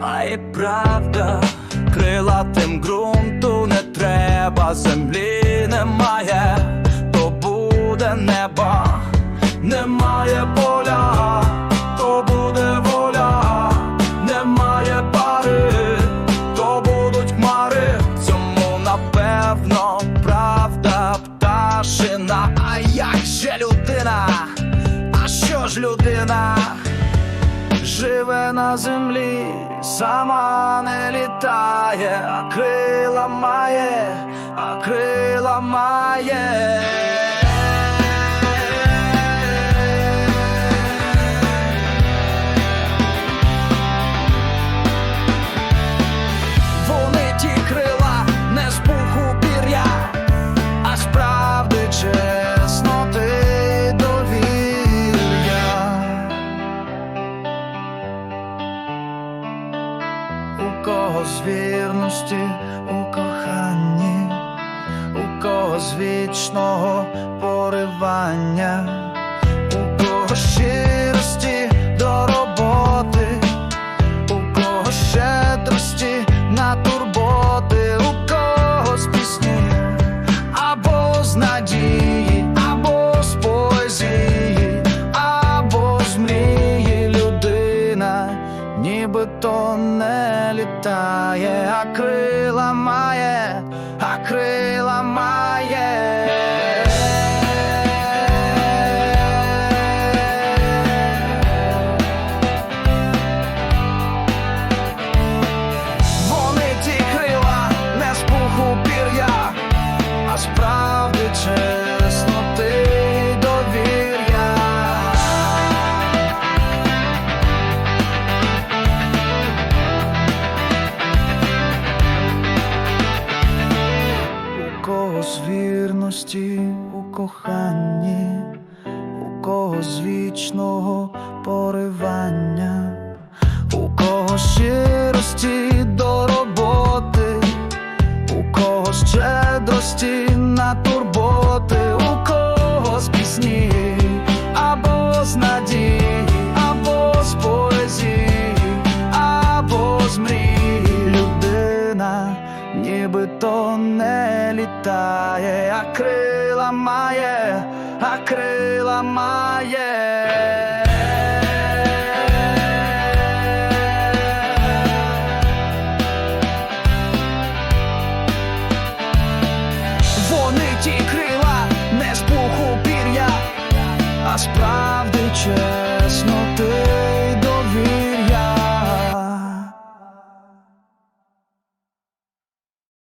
а і правда, крилатим ґрунту не треба, землі немає, то буде небо, немає поля, то буде воля, немає пари, то будуть хмари, цьому напевно правда пташина. А як же людина? А що ж людина? Живе на землі, сама не літає, а крила має, а крила має. Кого з вірності у коханні, у кого з вічного поривання, нібито не літає, а крила має, З вірності у коханні, у кого з вічного поривання, у кого щирості не літає, а крила має, а крила має.